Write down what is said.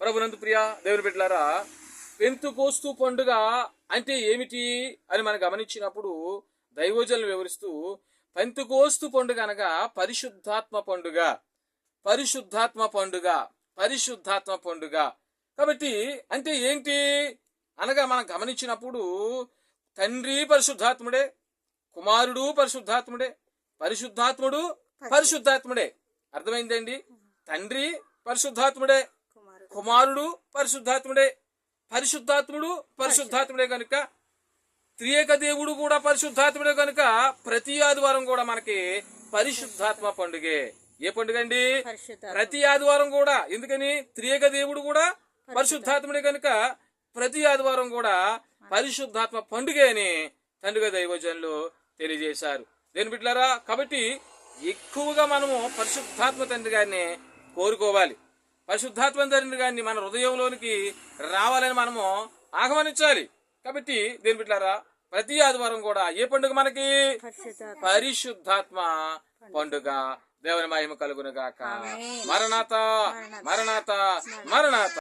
ప్రభునందు ప్రియ దేవుని బిడ్డలారా పెంతుకోస్తు పండుగ అంటే ఏమిటి అని మనం గమనించినప్పుడు దైవజనులు వివరిస్తూ పెంతుకోస్తు పండుగ అనగా పరిశుద్ధాత్మ పండుగ. పరిశుద్ధాత్మ పండుగ పరిశుద్ధాత్మ పండుగ. కాబట్టి అంటే ఏంటి అనగా మనం గమనించినప్పుడు తండ్రి పరిశుద్ధాత్ముడే కుమారుడు పరిశుద్ధాత్ముడే పరిశుద్ధాత్ముడు పరిశుద్ధాత్ముడే. అర్థమైందండి? తండ్రి పరిశుద్ధాత్ముడే కుమారుడు పరిశుద్ధాత్ముడే పరిశుద్ధాత్ముడు పరిశుద్ధాత్ముడే కనుక త్రియేక దేవుడు కూడా పరిశుద్ధాత్ముడే కనుక ప్రతి ఆదివారం కూడా మనకి పరిశుద్ధాత్మ పండుగే. ఏ పండుగ అండి ప్రతి ఆదివారం కూడా. ఎందుకని? త్రియేక దేవుడు కూడా పరిశుద్ధాత్ముడే కనుక ప్రతి ఆదివారం కూడా పరిశుద్ధాత్మ పండుగ అని తండ్రిగా దైవజనులు తెలియజేశారు. దేని బిడ్డలారా కాబట్టి ఎక్కువగా మనము పరిశుద్ధాత్మ తండ్రి గారిని కోరుకోవాలి. పరిశుద్ధాత్మ తండ్రి గారిని మన హృదయంలోనికి రావాలని మనము ఆహ్వానించాలి. కాబట్టి దేని బిడ్డలారా ప్రతి ఆదివారం కూడా ఏ పండుగ మనకి? పరిశుద్ధ పరిశుద్ధాత్మ పండుగ. దేవుని మహిమ కలుగును గాక. మరణాత మరణాత మరణాత.